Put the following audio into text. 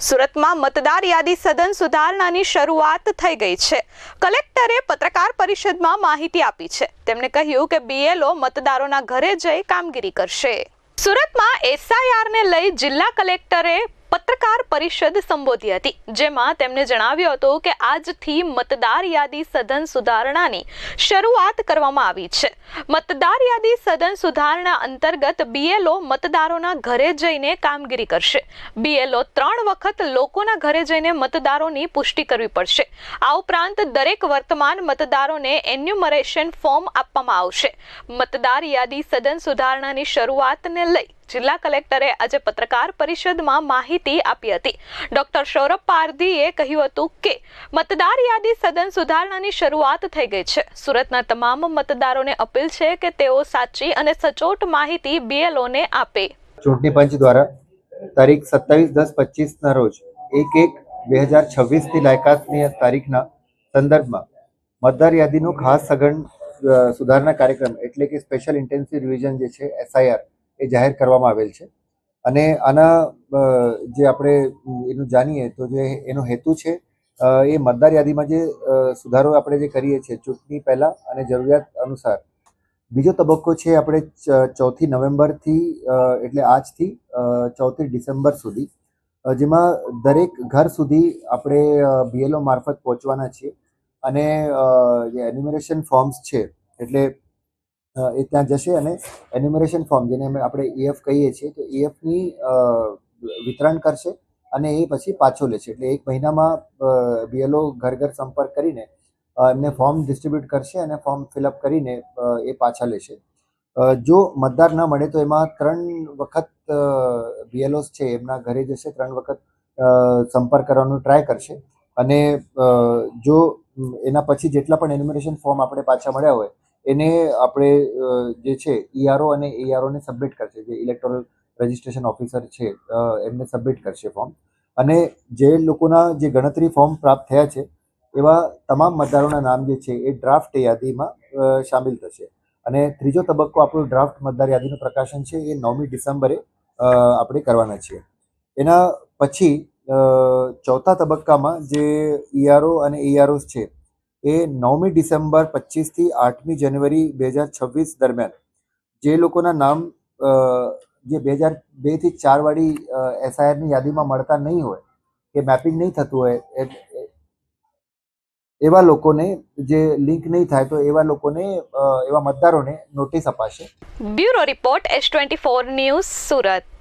સુરતમાં મતદાર યાદી સદન સુધારણાની શરૂઆત થઈ ગઈ છે. કલેક્ટરે પત્રકાર પરિષદમાં માહિતી આપી છે. તેમણે કહ્યું કે બીએલઓ મતદારોના ઘરે જઈ કામગીરી કરશે. સુરતમાં એસઆઈઆરને લઈ જિલ્લા કલેક્ટરે પત્રકાર પરિષદ સંબોધી હતી, જેમાં તેમણે જણાવ્યું હતું કે આજથી મતદાર યાદી સદન સુધારણાની શરૂઆત કરવામાં આવી છે. મતદાર યાદી સદન સુધારણા અંતર્ગત બીએલઓ મતદારોના ઘરે જઈને કામગીરી કરશે. બીએલઓ ત્રણ વખત લોકોના ઘરે જઈને મતદારોની પુષ્ટિ કરવી પડશે. આ ઉપરાંત દરેક વર્તમાન મતદારોને એન્યુમરેશન ફોર્મ આપવામાં આવશે. મતદાર યાદી સદન સુધારણાની શરૂઆતને લઈ જિલ્લા કલેક્ટરે આજે પત્રકાર પરિષદમાં માહિતી આપી હતી. ડોક્ટર સૌરભ પારધીએ કહ્યું હતું કે, મતદાર યાદી સદન સુધારણાની શરૂઆત થઈ ગઈ છે. સુરતના તમામ મતદારોને અપીલ છે કે તેઓ સાચી અને સચોટ માહિતી બીએલઓને આપે. ચૂંટણી પંચ દ્વારા તારીખ સત્તાવીસ દસ પચીસના રોજ એક એક બે હજાર છવ્વીસની લાયકાતની તારીખના સંદર્ભમાં મતદાર યાદીનું ખાસ સઘન સુધારણા કાર્યક્રમ એટલે કે સ્પેશિયલ ઇન્ટેન્સિવ રિવિઝન જે છે એસઆઈઆર એ જાહેર કરવામાં આવેલ છે. અને આના જે આપણે એનું જાણીએ તો જે એનો હેતુ છે એ મતદાર યાદીમાં જે સુધારો આપણે જે કરીએ છીએ, ચૂંટણી પહેલાં અને જરૂરિયાત અનુસાર. બીજો તબક્કો છે આપણે ચોથી નવેમ્બરથી એટલે આજથી ચોથી ડિસેમ્બર સુધી જેમાં દરેક ઘર સુધી આપણે બીએલઓ મારફત પહોંચવાના છીએ. અને જે એન્યુમરેશન ફોર્મ્સ છે, એટલે એ ત્યાં જશે અને એન્યુમરેશન ફોર્મ જેને આપણે ઈએફ કહીએ છીએ, તો ઈએફની વિતરણ કરશે અને એ પછી પાછો લેશે. એટલે એક મહિનામાં બીએલઓ ઘર ઘર સંપર્ક કરીને એમને ફોર્મ ડિસ્ટ્રીબ્યુટ કરશે અને ફોર્મ ફિલઅપ કરીને એ પાછા લેશે. જો મતદાર ન મળે તો એમાં ત્રણ વખત બીએલઓસ છે, એમના ઘરે જશે, ત્રણ વખત સંપર્ક કરવાનો ટ્રાય કરશે. અને જો, એના પછી જેટલા પણ એન્યુમરેશન ફોર્મ આપણે પાછા મળ્યા હોય એને આપણે જે છે ઈઆરઓ અને એઆરઓને સબમિટ કરશે. જે ઇલેક્ટોરલ રજિસ્ટ્રેશન ઓફિસર છે એમને સબમિટ કરશે ફોર્મ અને જે લોકોના જે ગણતરી ફોર્મ પ્રાપ્ત થયા છે, એવા તમામ મતદારોના નામ જે છે, એ ડ્રાફ્ટ યાદીમાં સામેલ થશે. અને ત્રીજો તબક્કો આપણું ડ્રાફ્ટ મતદાર યાદીનું પ્રકાશન છે, એ નવમી ડિસેમ્બરે આપણે કરવાના છીએ. એના પછી ચોથા તબક્કામાં જે ઈઆરઓ અને ઈઆરઓસ છે એ નવમી ડિસેમ્બર પચીસથી આઠમી જાન્યુઆરી બે હજાર છવ્વીસ દરમિયાન. જે લોકોના નામ જે બે હજાર બેથી ચારવાળી એસઆઈઆરની યાદીમાં મળતા નહીં હોય, કે મેપિંગ નહીં થતું હોય એવા લોકોને, જે લિંક નહીં થાય તો એવા લોકોને એવા મતદારોને નોટિસ અપાશે. Bureau report S twenty four news Surat.